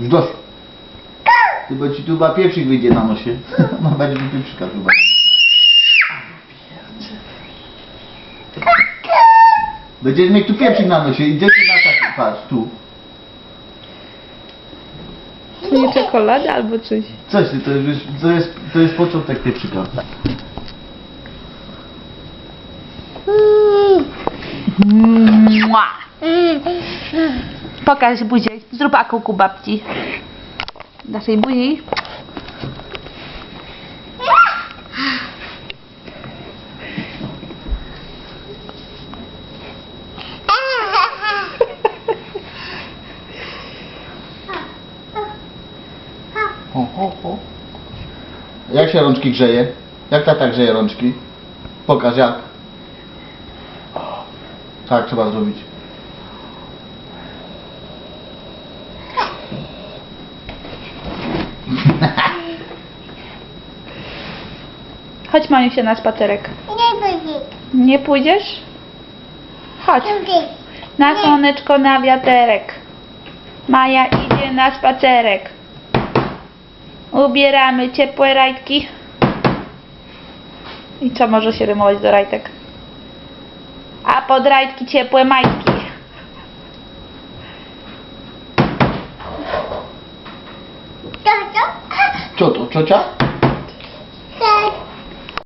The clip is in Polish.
Już. Ty, bo ci tu chyba pieprzyk wyjdzie na nosie. No będzie mi pieprzyka chyba. Będziesz mieć tu pieprzyk na nosie. Idziecie na taki, patrz, tu. To nie czekolada albo coś. Coś, ty, to jest, to jest, to jest początek pieprzyka. Mua. Pokaż buzię. Zrób akuku babci. Naszej buzi. Jak się rączki grzeje? Jak tata grzeje rączki? Pokaż jak. Tak trzeba zrobić. Chodź Maniusia na spacerek. Nie będzie. Nie pójdziesz? Chodź. Na słoneczko, na wiaterek. Maja idzie na spacerek. Ubieramy ciepłe rajtki. I co może się rymować do rajtek? A pod rajtki ciepłe majtki. To, to. Co to, ciocia?